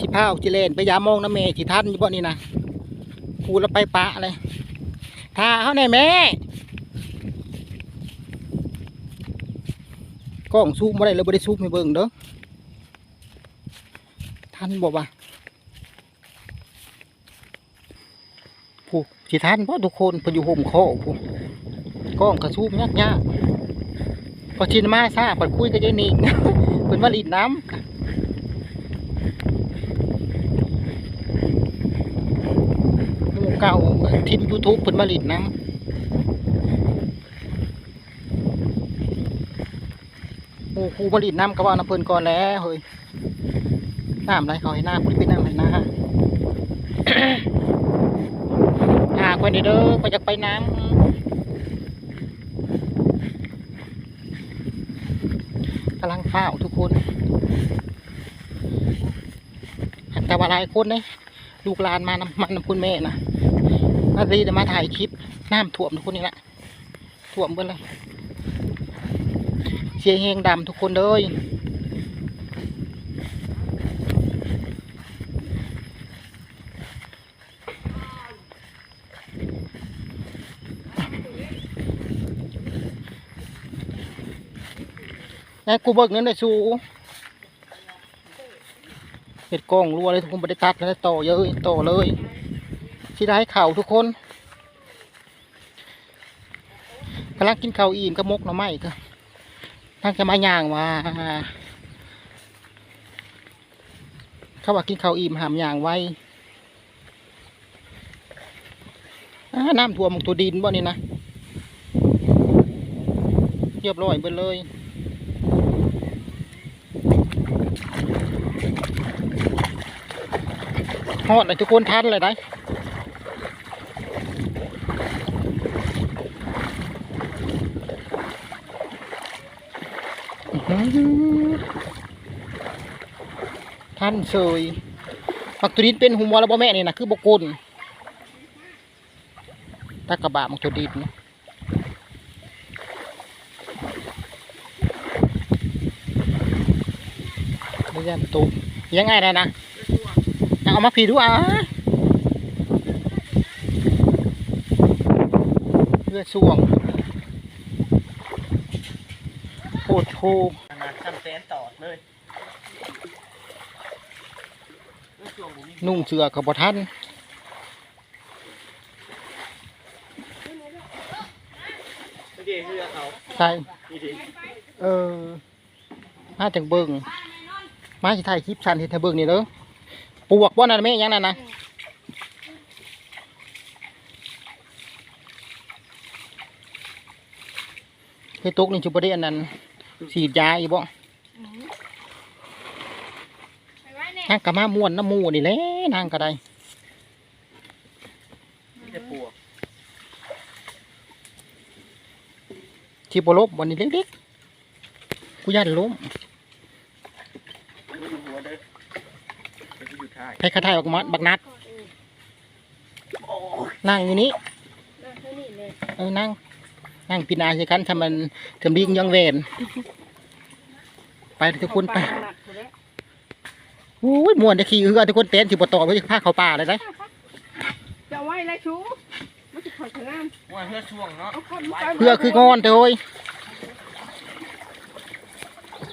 สิพาวจิเลนไปยามองน้ำเมสิทันอยู่บ่นี่นะพูดแล้วไปปะเลยท่าเขาในแม่กล้องซูมบ่ได้เลยบ่ได้ซูมให้เบิ่งเด้อทันบ่วะผู้สิทันเพราะทุกคนพอยู่ห่มโคอผู้กล้องกระซูมยากยากๆพอชินมาซาปิดคุยกับยายนิ่งเพิ่นว่าลีดน้ำ หมู่เก่า ทีมยูทูบเพิ่นมาลิดน้ำหมู่ครูมาลิดน้ำก็ว่าน้ำเพลินก่อนแล้วเฮ้ยน้ำไรเขาให้น้ำพุ่นเป็นน้ำให้น้าหากไปเด้อไปอยากไปน้ำกำลังเฝ้าทุกคนแต่ว่าหลายคนเนี่ยลูกหลานมานำมันน้ำคุณแม่นะ มาดีแต่มาถ่ายคลิปน้ำท่วมทุกคนนี่แหละท่วมเบิดเลยเสียงเฮงดำทุกคนเลยนายกูเบิกเงินได้สูเห็ดกล้องรัวเลยทุกคนไม่ได้ตัดเลยต่อเยอะต่อเลย ที่ได้เข่าทุกคนกำลังกินข้าวอิ่มกับมกหน่อไม้ก็ทั้งจะมาย่างว่าเขาว่ากินข้าวอิ่มหามย่างไว้น้ำท่วมตัวดินบ่นี่นะเรียบร้อยเบิดเลยฮอดเลยทุกคนทันเลยได้ อื้อหือทันเสยมักตุดินเป็นหัวแล้วบ่แม่นี่นะคือบกุลตากระบะมักตุดินไม่ยันตุยังไงได้นะเอามาผีดูอะเลือดส่วง โคตรโคขนาดทำแสนต่อเลยนุ่งเสือกับบ่ทันไม่ได้เรือเขาใช่ดีดีเออมาจากเบิงมาสิถ่ายคลิปชันที่ถ่ายเบิงนี่เด้อปวกบ่นั่นแม่ยังนั่นนะเฮ้ยตกนี่จุบได้อันนั้น ฉีดยาอีกบ่นางกะมาม่วนน้ำหมูนี่แหละนางก็ได้มีแต่ปวกที่บลบวันนี้เล็กๆกูยันล้มไม่อยู่หัวเด้อเดี๋ยวจะอยู่ท้ายให้ข้าทายออกมาบักนัดโอ้ยนั่งอยู่นี้เออนั่ง นั่งปีนาใช่กันทำมันทำลิงยังเวนไปทุกคนไปโอ้ยม่วนจะขี่เรือทุกคนเต้นสิบต่อไปพาเขาป่าเลยได้จะไหวไรชูไม่จะขอชนะว่าเพื่อช่วงเนาะเอาคนมาเพื่อคืองอนเถอะโอ้ย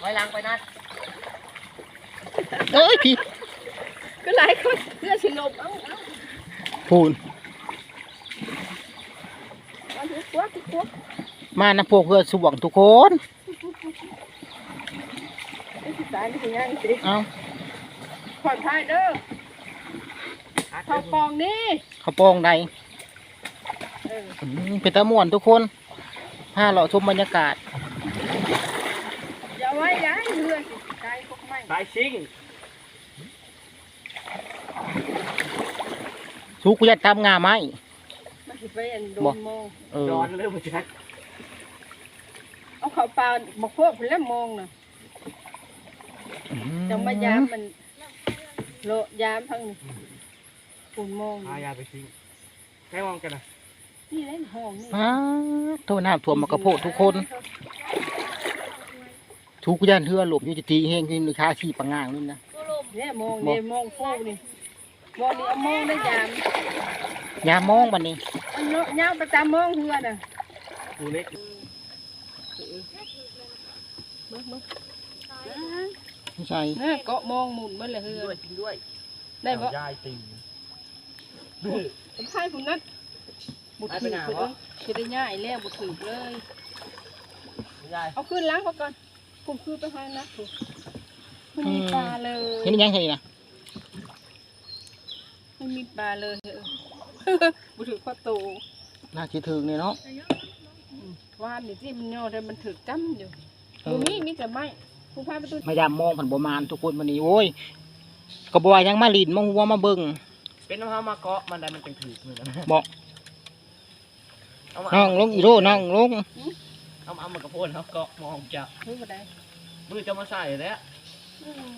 ไว้ล้างไปนัดเอ้ยพี่ก็หลายคนเพื่อสิลบเอาเอาพูน เอาถือตัวถือตัว มานะพวกเพื่อสวงทุกคนไอ้ที่สายนี่เป็นยังสิเอาขอท้ายเด้อเขาปองนี่เขาปองใดเอออืมเป็นตะม่วนทุกคนพาเราชมบรรยากาศอย่าไว้ย้ายเรือสิตายพวกไม่สายซิงสูกูยัดตามงาไม้มัน สิไปอันโดบ่นมองเออดอนเลยมาแจ็คเอาเขาปลาบกพวกเพิ่นแล้วมองน่ะจังมายามมันโลยามทั้งนี้ปุ่นมองพายาไปซิงให้มองกันนะนี่เล่นห้องนี่อ้าโทษน้ำท่วมมากระโพดทุกคน ทุกย่านเทือหลบอยู่จะตีเฮงที่ลูกค้าขี่ปังงางนี่นะก็ลมเนี่ยมองเนี่ยมองฟูนี่มองนี่เอามองได้ยามยามมองบัดนี้อัน เนาะยามประจำมองเฮือน่ะกูเล็กเบิ่งไม่ใช่ๆเออเกาะมองหมุนเบิ่เลยเฮือด้วยกินด้วย ได้บ่ยายติ่งดูผมใช่ผมนั้นบุถือเลยจะได้ง่ายแล้วบุถือเลยยายเอาขึ้นล้างเขาก่อนผมคือไปให้นะถูกมันมีปลาเลยเห็นยังไงนะมันมีปลาเลย บุถือข้อโตน่าคิดถึงเนี่ยเนาะอืมว่านนี่ที่มันย่อแต่มันถือจ้ำอยู่เอตรองนี้มีแต่ไม้ผู้พาไปตัวมายามมองผันบมานทุกคนวันนี้โอ้ยก็บอยยังมาลินมาหัวมาเบิ่งเป็นน้ำห้ามาเกาะมันได้มันเป็นถือมือกันบอกเอามาน้องลงอีโรน้องลงเอามาเอามากระโพนเขาเกาะมองจะรู้บ่ได้มือจะมาใส่แล้วอืม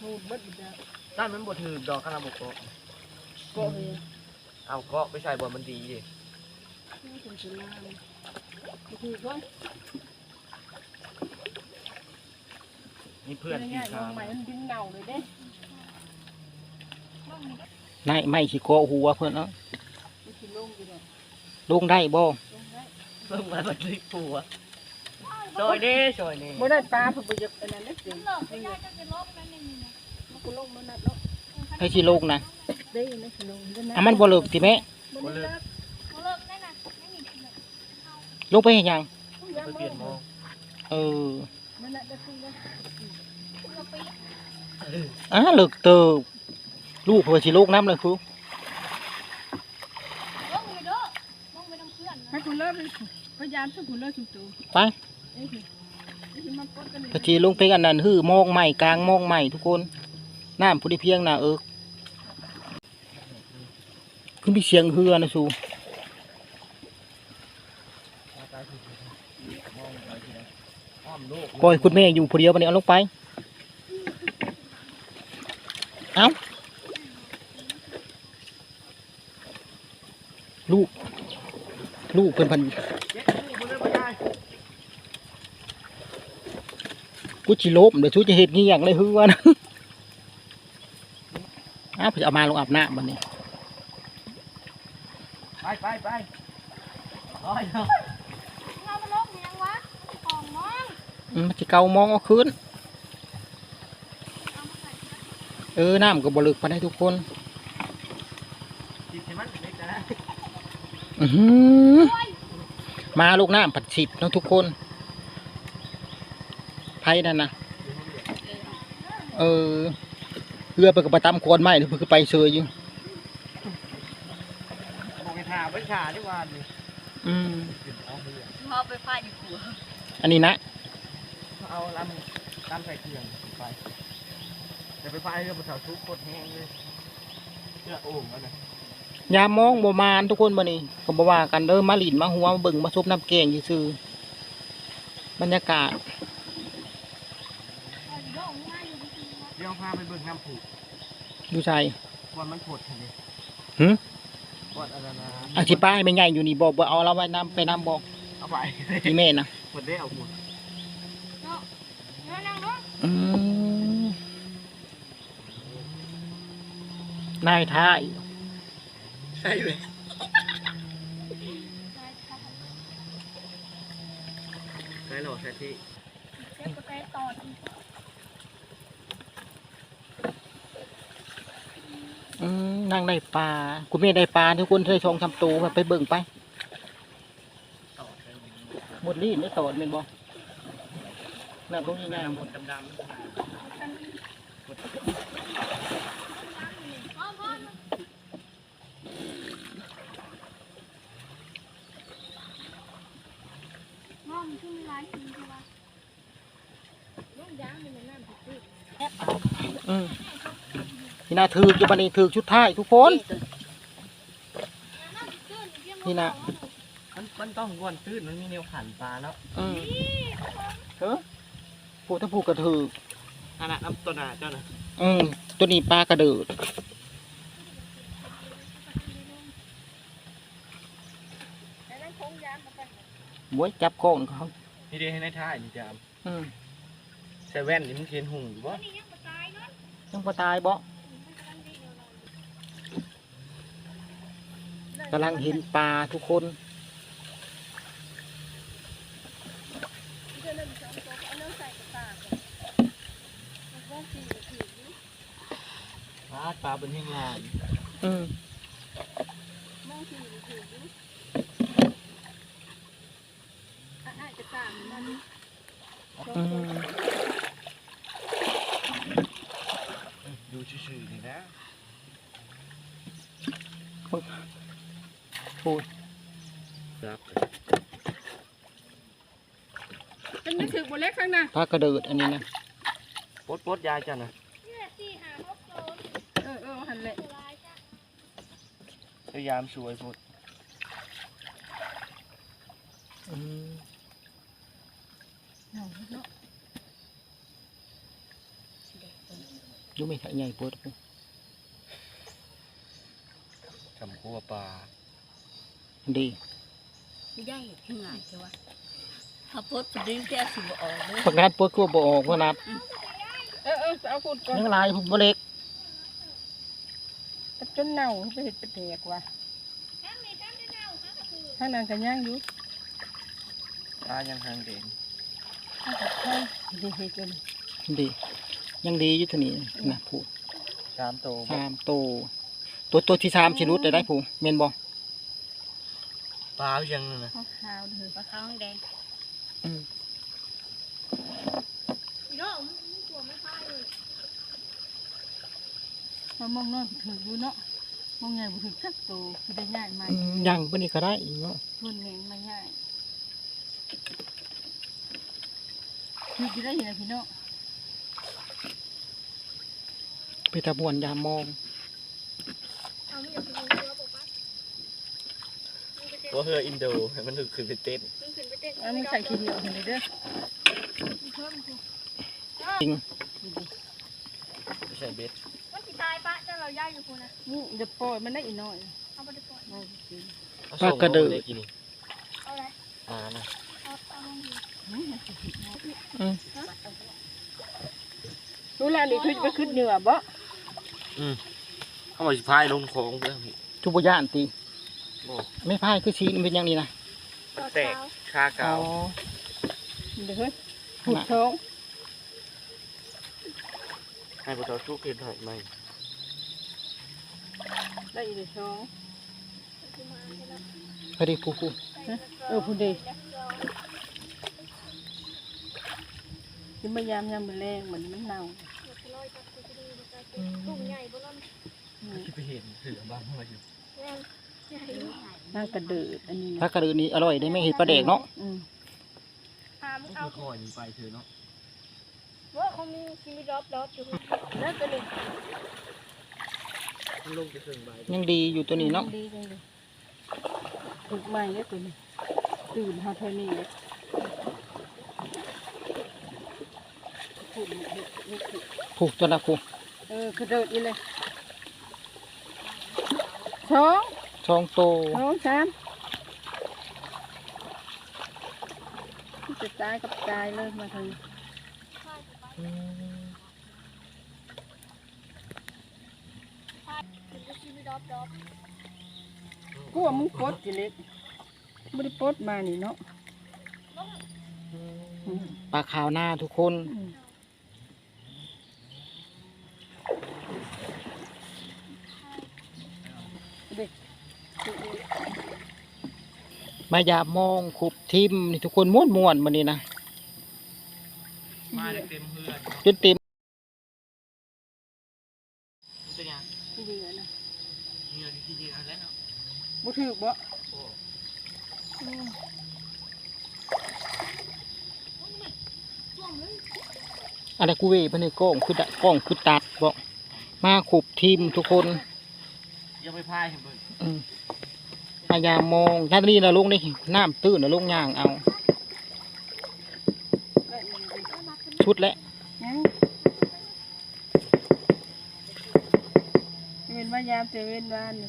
หูเบิดอีกแล้วนั่นมันบ่ถือดอกขนาดบกเกาะเกาะ เอากาะไปใส่บ่มันดีดิไม่ถึงจะนานบุถือก่อนนี่เพื่อนที่ง่ายๆลทางใหม่มันดึงเงาเลยเด้นายไม่สิโกหัวเพื่อนเนาะมันสิลงอยู่ดอกลงได้บ่ลงได้เพิ่งมาบัดนี้ปัวซอยเด้ซอยนี่บ่ได้ปลาเพิ่นบ่อยากอันนั้นเด้สินี่งมันก็ลงมันนัดเนาะให้สิลงนะ ได้นะสิลงได้นะอะมันบ่เลิกติแม่บ่ได้นะลงไปเห็นยังไปเปลี่ยนมองเออมันน่ะได้คือว่าอะเลิกเติบลูกเพื่อสิลงน้ำเลยครูให้คุณเลิกเลยพยายามให้คุณเลิกจุ๊ไปเอ้ยสิมาปดกันนี่กะจีลงไปกันนั่นฮือมองใหม่กลางมองใหม่ทุกคนน้ำผู้ที่เพียงน่ะเออ ขึ้นไปเสียงเฮือนะสูมองไปทีนะอ้อมลูกปล่อยคุณแม่อยู่ผู้เดียวบันนี้เอาลงไป เอาลูก ลูกเพิ่นพันกูจีโลบเดี๋ยวชูจะเห็ดงี้อย่างไรฮือวะนะอ้าวเพิ่นจะเอามาลงอาบน้ำบันเนี้ไป ไปไปร้อยเนาะอืมมันจะเกามองเอาคืนเออน้ำก็บลึกไปได้ทุกคนจิตใช่มันเล็กนะอือหือมาลูกน้ำผัดฉิบเนาะทุกคนไพ่นั่นนะเออเรือไปกับไปตามโคนไม้หรือเพื่อไปเชยอยู่ บอก ไปถ่าไปถ่าที่วานนี่อืมเอาเรือเอาไปฟาดอยู่หัวอันนี้นะเอาลำลำใส่เครื่องไปเดี๋ยวไปพายเรือไปแถวทุกโคตรแห้งเลยเรือโอ่งแล้วนะยามมองบมานทุกคนบ่นี่ก็บว่ากันเด้อมาหลินมาหัวมาเบิ่งมาซบน้ำแกงซื่อๆบรรยากาศเดี๋ยวพาไปเบิ่งน้ำผุดูใจวันมันผดเห็นดิหึ วันอะไรนะอาชิป้ายไม่ใหญ่อยู่นี่บอกว่าเอาเราไว้น้ำไปน้ำบอกเอาไปที่แม่นะผดได้เอาหมดอืมนายท้ายใช่เลยใช่หรอใช่ที่อืม นั่งได้ปลาคุณแม่ได้ปลาทุกคนเคยชงทำตูไปเบิ่งไปหมดรีดไม่ตอดเป็นบ่น่าตรงนี้งาหมดดำอืม นี่นะถือจะบันนี้ถือชุดท้ายทุกคน นี่นะๆมันมันต้องวนตื้นมันมีแนวขันปลาแล้วอืมเออผูถ้าผูกกระถืออันนั้นน้ำตัวหนาเจ้านะอืมตัวนี้ปลากระเดิดบวยจับก้อนเขานี่เดีให้ในท้ายนี่จามอืมเซเว่นนี่มันเทียนหุ่งอยู่ปะยังพอตายบ่ กำลังเห็นปลาทุกคน ปลาปลาเป็นแห้งลานอืมอืมดูชื่อๆนี่นะ โอ้ยครับเป็นไม่ถึงบนเล็กข้างหน้าปลากระเดิดอันนี้นะปดปดยายจ้ะนะเออเออหันเลยพยายามช่วยปดอืมอยุ่ไม่ถ่ายใหญ่ปวดทำคั่วปลา ดีได้ที่ไหนใช่วะเขาพูดประเด็นแค่สิบออกเลยปกนัดปวดกลัวบ่ออกเพราะนัดเออเออเอาพูดก่อนยังลายผมบ่เล็กจนเน่าไปเห็ดเป็นแตกว่ะข้างนั้นก็ย่างอยู่ปลายังหางเด่นข้างกับข้างดีเห็ดจนดียังดีอยู่เท่านี้นะผู้สามโตสามโตวตัวตัวที่สามชิรุดได้ได้ผู้เมนบ่ ปลายังนั่นนะข้าวขาวเด้อปลาขาวแดงอืมมามองน้อยถืออยู่เนาะมองใหญ่บ่ถือสักโตคือได้ง่ายมาอืมยังปานนี้ก็ได้อีกเนาะเพิ่นเน้นมาง่ายคือจะได้เห็นพี่น้องไปตะบวนยามมองตั วเฮืออินโดให้มันถึกขึ้นไปเต้นอันนี้ใส่ขี้เหนียวเห็นเลยเด้อจริงไม่ใช่เบ็ดมันสิตายปะเจ้าเราย่าอยู่คนนะนี่เดี๋ยวปล่อยมันได้อีกหน่อยเอาไปดีกว่าเอาไปกินเอาส่งมาได้กินนี่เอาอะไรปลานะเอาเอาลงดิอืมรู้แล้วนี่คือไปขึ้นเหนือบ่เขาบอกสิพายลงคลองเพื่อนพี่ทุบย่านตีโอ้ ไม่พายคือชีนเป็นอย่างนี้นะต่อแตกเช้าคาอ๋กาอวเดี๋ยวเฮ้ยหุบท้องให้พวกเราชุกเห็นหน่อยไหมได้อีกเดี๋ยวท้องพอดีผู้ผู้เออพูดดีที่มายามยามมันแรงเหมือนมันเน่าตุ่มใหญ่บนนั้นที่ไปเห็นเสือบ้างมาอยู่ แรงใหญ่น่ากระเดิดอันนี้ถ้ากระเดิดนี้อร่อยได้ไหมเห็ดปลาแดกเนาะอืมหามึงก็เอาคือคอยนี่ไปเธอเนาะว่าเขามีชีวิตรอบรอบอยู่แล้วตัวนี้มันลงจะถึงใบยังดีอยู่ตัวนี้เนาะดีจังเลยถูกใหม่เนี่ยตัวนี้ตื่นหาเท่านี้เลยถูกเด็กเด็กเด็กผูกตัวละผู้เออกระโดดอีเลยสอง สองโตสองสามจะตายกับตายเลยมาทางนี้ชีวิตรอบรอบกูว่ามึงปลดจิเล็กไม่ได้ปลดมานี่เนาะอืมปลาขาวหน้าทุกคน อืมเด็ก มายามองขุบทิมนี่ทุกคนม้วนม้วนๆมานี่นะมาเต็มเพื่อนจนเต็มเป็นยังที่ดีอะนะเงินที่ดีแล้วเนาะบ่ถือบ่โอ้อะไรกูเวไปในกล้องคือดะกล้องคือตัดบอกมาขุบทิมทุกคนยังไปพายเห็นเบิ่งอืมมายามองท่านนี้นะลงนี่น้ำตื้นนะลงย่างเอาชุดแล้วยังเว้นว่ายามแต่เว้นวานนี่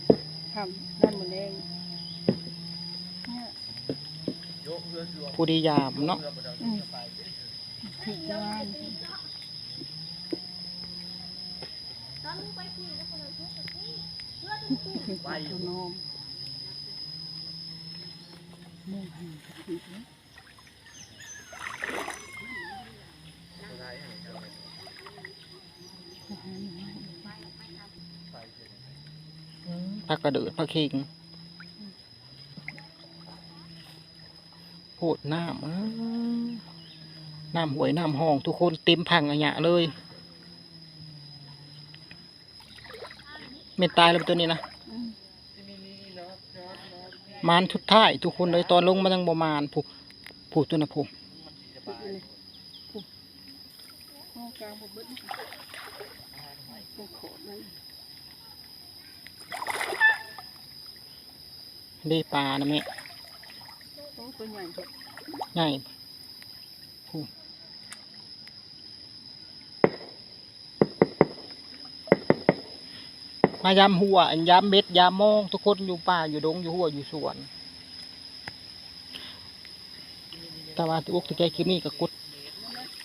ทำนั่นหมดเองเนี่ยยกเรือชัวผู้ดียามเนาะเรือประดับอืมถึงวานไปตัวน้องม องหักกระเดิดผักเค็งโพดน้ำน้ำหวยน้ำห้อง ทุกคนเต็มพังอะยะเลย เม็ดตายแล้วตัวนี้นะ มมานทุดท้ายทุกคนเลยตอนลงมาตั้งประมาณผูผูตัวนะผูห้องกลางผมเบิ้ลตรงโขดนั่นได้ปลานะแม่โอ้ตัวใหญ่เถอะ ใหญ่ผู มายามหัวอันยามเบ็ด ยามมองทุกคนอยู่ป่าอยู่ดงอยู่หัวอยู่สวนแต่ว่าทุกทุกใจคลิปนี้ก็กด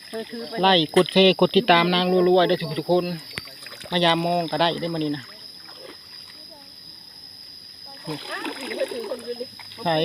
เธอถือไปไล่กดเซกดติดตามนางรัวๆได้ทุกทุกๆคนมายามมองก็ได้ได้มานี่นะอ้า